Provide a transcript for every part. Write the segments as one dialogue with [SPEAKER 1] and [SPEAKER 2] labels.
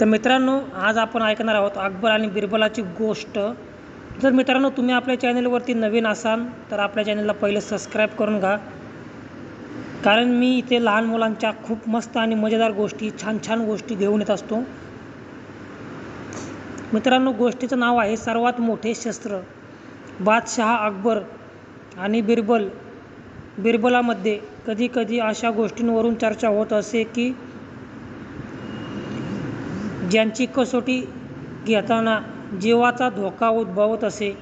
[SPEAKER 1] तर मित्रांनो आज आपण ऐकणार आहोत अकबर आणि बिरबलाची गोष्ट. जर मित्रांनो तुम्ही आपल्या चॅनलवरती नवीन असाल तर आपल्या चॅनलला पहिले सबस्क्राईब करून घ्या. कारण मी इथे लहान मुलांच्या खूप मस्त आणि मजेदार गोष्टी छान छान गोष्टी घेऊन येत असतो. मित्रांनो गोष्टीचं नाव आहे सर्वात मोठे शस्त्र. बादशहा अकबर आणि बिरबल. बिरबलामध्ये कधी कधी अशा गोष्टींवरून चर्चा होत असे की ज्यांची कसोटी घेताना जीवाचा धोका उद्भवत असे.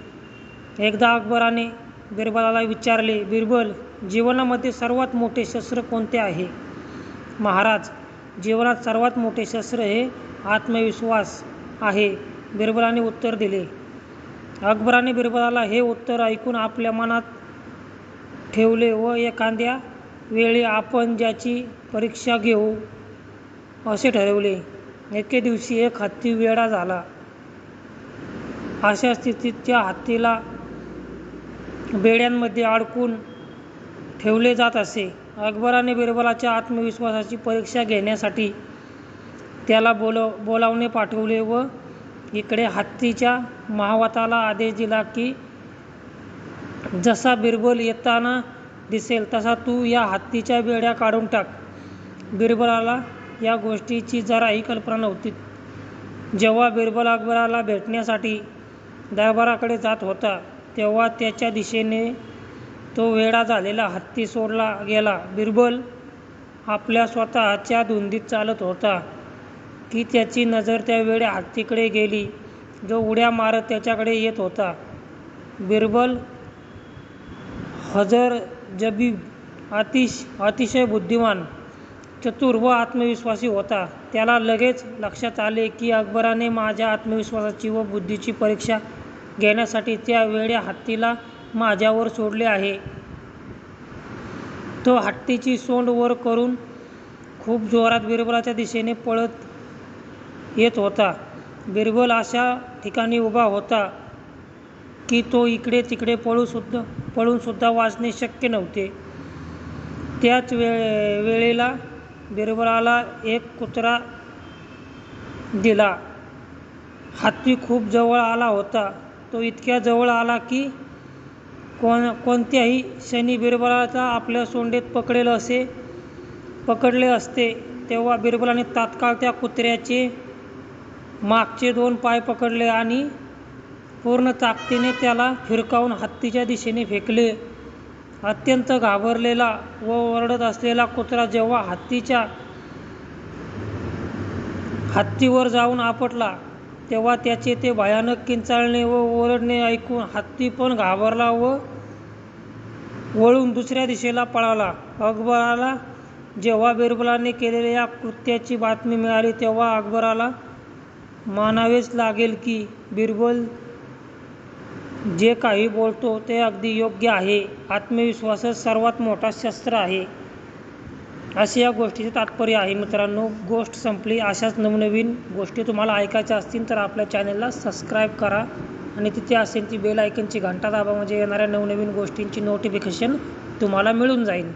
[SPEAKER 1] एकदा अकबराने बिरबलाला विचारले बिरबल जीवनामध्ये सर्वात मोठे शस्त्र कोणते आहे? महाराज जीवनात सर्वात मोठे शस्त्र हे आत्मविश्वास आहे बिरबलाने उत्तर दिले. अकबराने बिरबलाला हे उत्तर ऐकून आपल्या मनात ठेवले व एखाद्या वेळी आपण ज्याची परीक्षा घेऊ असे ठरवले. एके दिवशी एक हत्ती वेडा झाला. अशा स्थितीत त्या हत्तीला बेड्यांमध्ये अडकून ठेवले जात असे. अकबराने बिरबलाच्या आत्मविश्वासाची परीक्षा घेण्यासाठी त्याला बोलव बोलावणे पाठवले व इकडे हत्तीच्या महावताला आदेश दिला की जसा बिरबल येताना दिसेल तसा तू या हत्तीच्या बेड्या काढून टाक. बिरबलाला या गोष्टीची जराही कल्पना नव्हती. जेव्हा बिरबल अकबराला भेटण्यासाठी दरबाराकडे जात होता तेव्हा त्याच्या दिशेने तो वेडा झालेला हत्ती सोडला गेला. बिरबल आपल्या स्वतःच्या धुंदीत चालत होता. की त्याची नजर त्या वेड्या हत्तीकडे गेली जो उड्या मारत त्याच्याकडे येत होता. बिरबल हजर जबीब अतिश अतिशय बुद्धिमान चतुर व आत्मविश्वासी होता. त्याला लगेच लक्षात आले की अकबराने माझ्या आत्मविश्वासाची व बुद्धीची परीक्षा घेण्यासाठी त्या वेड्या हत्तीला माझ्यावर सोडले आहे. तो हत्तीची सोंड वर करून खूप जोरात बिरबलाच्या दिशेने पळत येत होता. बिरबल अशा ठिकाणी उभा होता की तो इकडे तिकडे पळूसुद्धा पळूनसुद्धा वाचणे शक्य नव्हते. त्याच वे वेळेला बिरबलाला एक कुत्रा दिला. हत्ती खूप जवळ आला होता. तो इतक्या जवळ आला की कोण कोणत्याही क्षणी बिरबलाचा आपल्या सोंडेत पकडेल असे पकडले असते. तेव्हा बिरबलाने तात्काळ त्या कुत्र्याचे मागचे दोन पाय पकडले आणि पूर्ण ताकदीने त्याला फिरकावून हत्तीच्या दिशेने फेकले. अत्यंत घाबरलेला व ओरडत असलेला कुत्रा जेव्हा हत्तीच्या हत्तीवर जाऊन आपटला तेव्हा त्याचे ते भयानक किंचाळणे व ओरडणे ऐकून हत्ती पण घाबरला व वळून दुसऱ्या दिशेला पळाला. अकबराला जेव्हा बिरबलाने केलेल्या या कृत्याची बातमी मिळाली तेव्हा अकबराला मानावेच लागेल की बिरबल जे काही बोलतो ते अगदी योग्य आहे. आत्मविश्वासच सर्वात मोठा शस्त्र आहे. असे या गोष्टीचे तात्पर्य आहे मित्रांनो. गोष्ट संपली. अशाच नवनवीन गोष्टी तुम्हाला ऐकायच्या असतील तर आपल्या चॅनलला सबस्क्राईब करा आणि तिथे असेल ती बेल आयकनची घंटा दाबा म्हणजे येणाऱ्या नवनवीन गोष्टींची नोटिफिकेशन तुम्हाला मिळून जाईल.